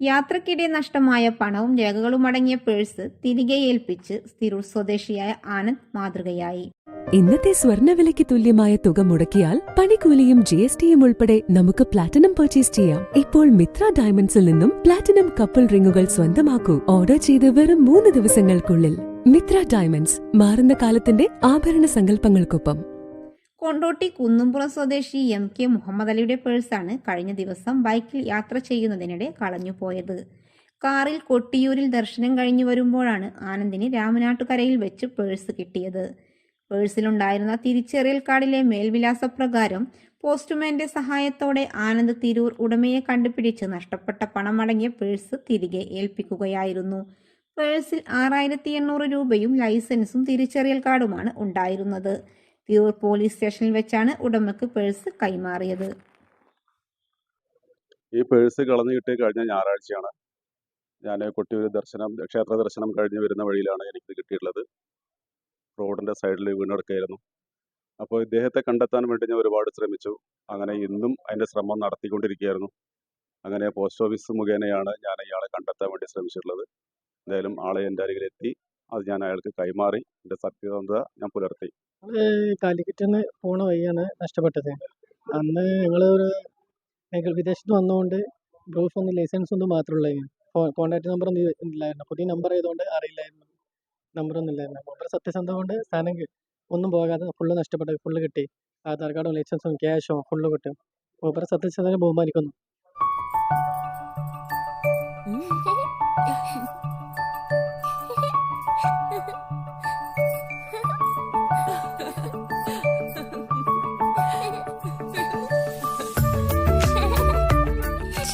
യാത്രക്കിടെ നഷ്ടമായ പണവും രേഖകളും അടങ്ങിയ പേഴ്സ് തിരികെ ഏൽപ്പിച്ച് തിരൂർ സ്വദേശിയായ ആനന്ദ് മാതൃകയായി. ഇന്നത്തെ സ്വർണവിലയ്ക്ക് തുല്യമായ തുക മുടക്കിയാൽ പണിക്കൂലിയും ജി എസ് ടിയും ഉൾപ്പെടെ നമുക്ക് പ്ലാറ്റിനം പർച്ചേസ് ചെയ്യാം. ഇപ്പോൾ മിത്ര ഡയമണ്ട്സിൽ നിന്നും പ്ലാറ്റിനം കപ്പിൾ റിങ്ങുകൾ സ്വന്തമാക്കൂ. ഓർഡർ ചെയ്ത് വെറും മൂന്ന് ദിവസങ്ങൾക്കുള്ളിൽ. മിത്ര ഡയമണ്ട്സ് മാറുന്ന കാലത്തിന്റെ ആഭരണ സങ്കല്പങ്ങൾക്കൊപ്പം. കൊണ്ടോട്ടി കുന്നുംപുറം സ്വദേശി എം കെ മുഹമ്മദ് അലിയുടെ പേഴ്സാണ് കഴിഞ്ഞ ദിവസം ബൈക്കിൽ യാത്ര ചെയ്യുന്നതിനിടെ കളഞ്ഞുപോയത് കാറിൽ കൊട്ടിയൂരിൽ ദർശനം കഴിഞ്ഞു വരുമ്പോഴാണ് ആനന്ദിന് രാമനാട്ടുകരയിൽ വെച്ച് പേഴ്സ് കിട്ടിയത്. പേഴ്സിലുണ്ടായിരുന്ന തിരിച്ചറിയൽ കാർഡിലെ മേൽവിലാസപ്രകാരം പോസ്റ്റ്മാന്റെ സഹായത്തോടെ ആനന്ദ് തിരൂർ ഉടമയെ കണ്ടുപിടിച്ച് നഷ്ടപ്പെട്ട പണമടങ്ങിയ പേഴ്സ് തിരികെ ഏൽപ്പിക്കുകയായിരുന്നു. പേഴ്സിൽ ആറായിരത്തി എണ്ണൂറ് രൂപയും ലൈസൻസും തിരിച്ചറിയൽ കാർഡുമാണ് ഉണ്ടായിരുന്നത്. തിരൂർ പോലീസ് സ്റ്റേഷനിൽ വെച്ചാണ് ഉടമയ്ക്ക് പേഴ്സ് കൈമാറിയത്. ഈ പേഴ്സ് കളഞ്ഞു കിട്ടിയ കഴിഞ്ഞ ഞായറാഴ്ചയാണ്. ഞാൻ കൊട്ടിയൂർ ദർശനം ക്ഷേത്ര ദർശനം കഴിഞ്ഞ് വരുന്ന വഴിയിലാണ് എനിക്കിത് കിട്ടിയിട്ടുള്ളത്. റോഡിന്റെ സൈഡിൽ വീണെടുക്കുകയായിരുന്നു അപ്പോൾ ഇദ്ദേഹത്തെ കണ്ടെത്താൻ വേണ്ടി ഞാൻ ഒരുപാട് ശ്രമിച്ചു. അങ്ങനെ ഇന്നും അതിന്റെ ശ്രമം നടത്തിക്കൊണ്ടിരിക്കുകയായിരുന്നു. അങ്ങനെ പോസ്റ്റ് ഓഫീസ് മുഖേനയാണ് ഞാൻ ഇയാളെ കണ്ടെത്താൻ വേണ്ടി ശ്രമിച്ചിട്ടുള്ളത്. എന്തായാലും ആളെ എന്റെ അരികിലെത്തി. അത് ഞാൻ അയാൾക്ക് കൈമാറി എന്റെ സത്യസന്ധത ഞാൻ പുലർത്തി. ഞങ്ങൾ കാലിക്കറ്റ് നിന്ന് പോണ വഴിയാണ് നഷ്ടപ്പെട്ടത്. അന്ന് ഞങ്ങൾ ഒരു വിദേശത്ത് വന്നുകൊണ്ട് പ്രൂഫ് ഒന്നും ലൈസൻസ് ഒന്നും മാത്രമുള്ള കോൺടാക്ട് നമ്പർ ഒന്നും ഇല്ലായിരുന്നു. പുതിയ നമ്പർ ആയതുകൊണ്ട് അറിയില്ലായിരുന്നു. നമ്പർ ഒന്നും ഇല്ലായിരുന്നു. നമ്പർ സത്യസന്ധത കൊണ്ട് സാധനം കി- ഒന്നും പോകാതെ ഫുള്ള് നഷ്ടപ്പെട്ടു. ഫുള്ള് കിട്ടി. ആധാർ കാർഡും ലൈസൻസും ക്യാഷും ഫുള്ള് കിട്ടും. മൂപ്പര് സത്യസന്ധത ബഹുമാനിക്കുന്നു